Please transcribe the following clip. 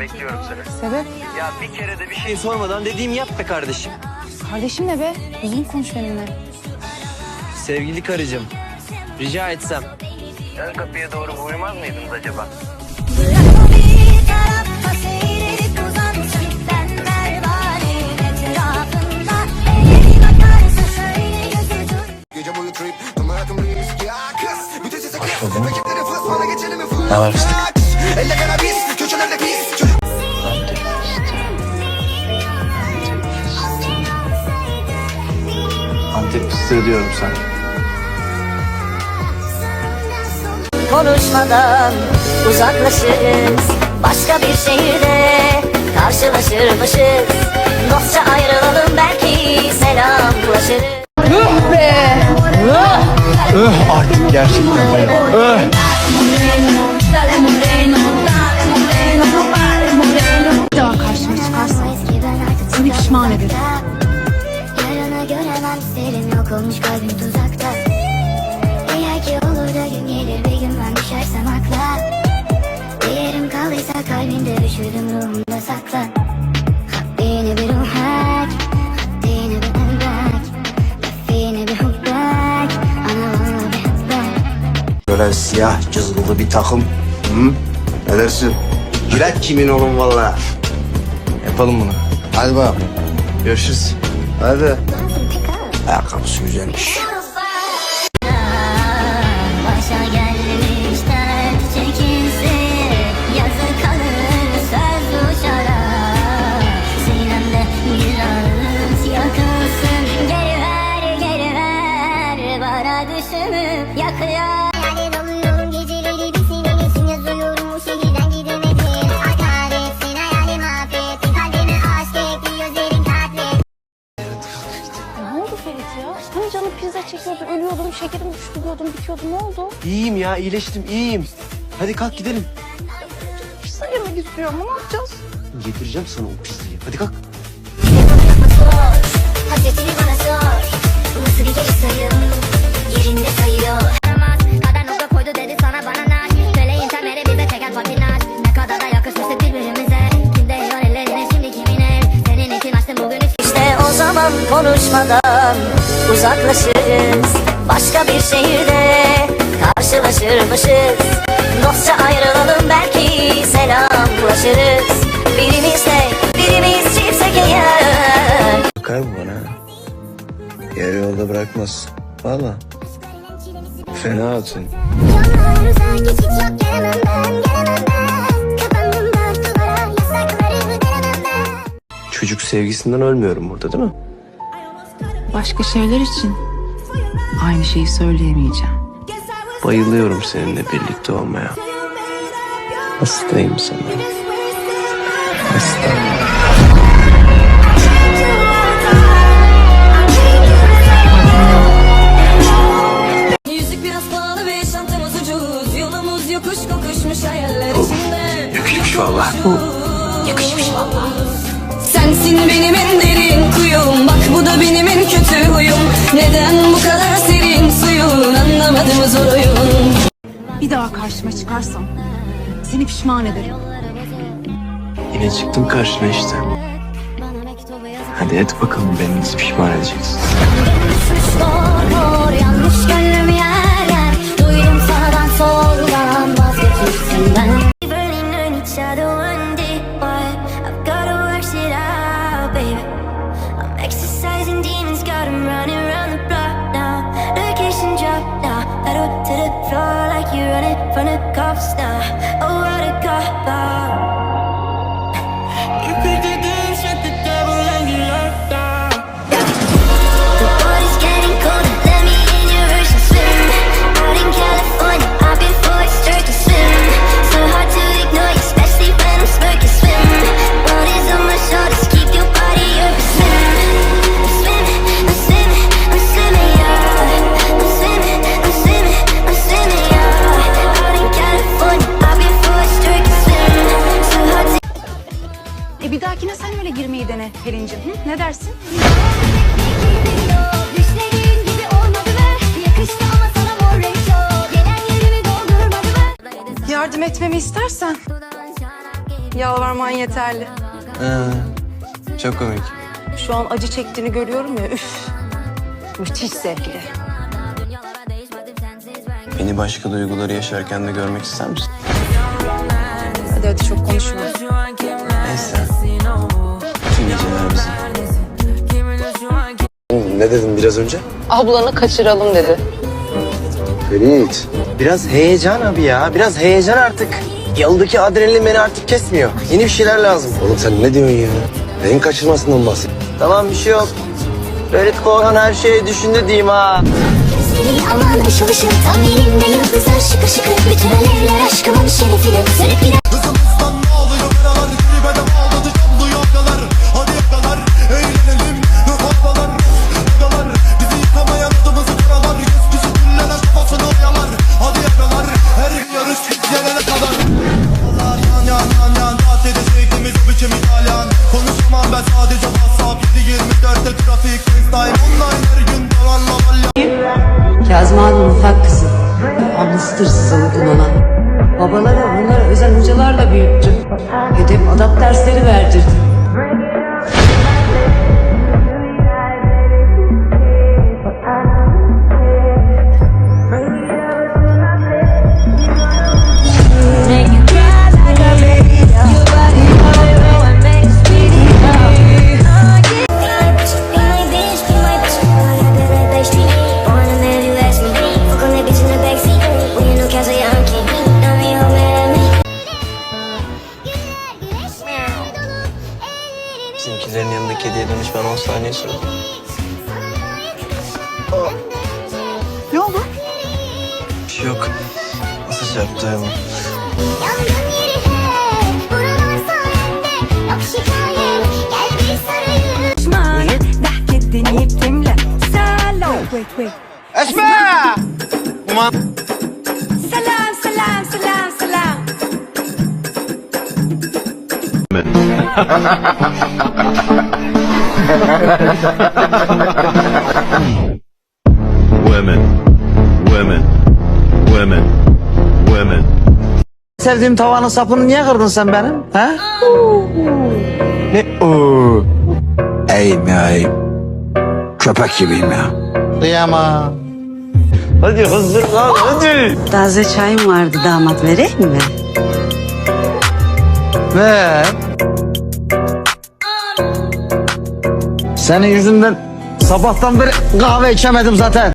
Bekliyorum seni. Sebep? Ya bir kere de bir şey sormadan dediğimi yap be kardeşim. Kardeşim ne be? Düzgün konuş benimle. Sevgili karıcığım, rica etsem. Ön kapıya doğru uyumaz mıydınız acaba? Antep fıstığı diyorum sana. Konuşmadan uzaklaşırız. Başka bir şehirde karşılaşırmışız. Dostça ayrılalım belki selamlaşırız Artık gerçekten bayağı. Bir Kaldıysa kalbimde üşüdüm ruhumda sakla Haddine bir ruh hak Haddine bir elbek Lafine bir hubbek Ana valla bir hubbek Böyle siyah cızgılı bir takım. Hı? Ne dersin? Jilet kimin oğlum valla? Yapalım bunu. Hadi bak. Görüşürüz. Hadi. Ayakkabısı güzelmiş. Başa gelmiş ölüyordum, şekerim düştü diyordum, bitiyordu. Ne oldu? İyiyim ya, iyileştim, iyiyim. Hadi kalk gidelim. Pizza yemek istiyorum. Ne yapacağız? Getireceğim sana o pizzayı. Hadi kalk. Hasretini bana sor Nasıl bir geri sayım Yerinde sayıyor Yaramaz Kader nokta koydu dedi sana bana naş Söyleyin temere bize çeker patinaj Ne kadar da yakışmıştık birbirimize Kim değiyor ellerine şimdi kimin el Senin için açtım bugün üç İşte o zaman konuşmadan Uzaklaşırız Başka bir şehirde Karşılaşırmışız Dostça ayrılalım belki Selamlaşırız Birimiz tek Birimiz çiftsek eğer Bakar bu bana. Yarı yolda bırakmaz. Valla. Fena hatun. Yollarımıza geçit yok gelemem ben, gelemem ben Kapandım dört duvara, yasakları delemem ben Çocuk sevgisinden ölmüyorum burada değil mi? Başka şeyler için aynı şeyi söyleyemeyeceğim. Bayılıyorum seninle birlikte olmaya. Hastayım sana. Hastayım. İçinde Yakışmış valla. Yakışmış valla Sensin benim en derin kuyum Bak bu da benim en kötü huyum Neden bu kadar serin suyun Anlamadım zor oyun Bir daha karşıma çıkarsan seni pişman ederim. Yine çıktım karşına işte. Hadi et bakalım beni nasıl pişman edeceksin. Cops now. Oh, what a cop out Pelin'cim. Hı? Ne dersin? Yardım etmemi istersen Yalvarman yeterli. Ha, çok komik. Şu an acı çektiğini görüyorum ya. Üf. Müthiş zevkli. Beni başka duyguları yaşarken de görmek ister misin? Hadi hadi çok konuşma. Neyse. Ne dedin biraz önce? Ablanı kaçıralım dedi. Ferit. Biraz heyecan abi ya. Biraz heyecan artık. Yalıdaki adrenalin beni artık kesmiyor. Yeni bir şeyler lazım. Oğlum sen ne diyorsun ya? Neyin kaçırmasından bahset. Tamam bir şey yok. Ferit Korhan her şeyi düşündü diyeyim ha. Aman ışıl ışıl Tam yerinde yıldızlar Ablasıdır Sızalı'nın ona. Babaları onlara özel hocalarla büyüttü. Edep adap dersleri verdirdi. Dönüş ben 10 saniye sürdü. Ne oldu? Bir şey yok. Nasıl çarptı? Yangın yeri he Buralar sayende Yok şikayet Gel bir sarayım Women, women, women, women. Sevdiğim tavanın sapını niye kırdın sen benim? Ha? Ne? Oo. Eğim ya eğim. Köpek gibiyim ya. Kıyamam. Hadi hazır kal hadi. Taze çayım vardı damat vereyim mi? Ver. Senin yüzünden sabahtan beri kahve içemedim zaten.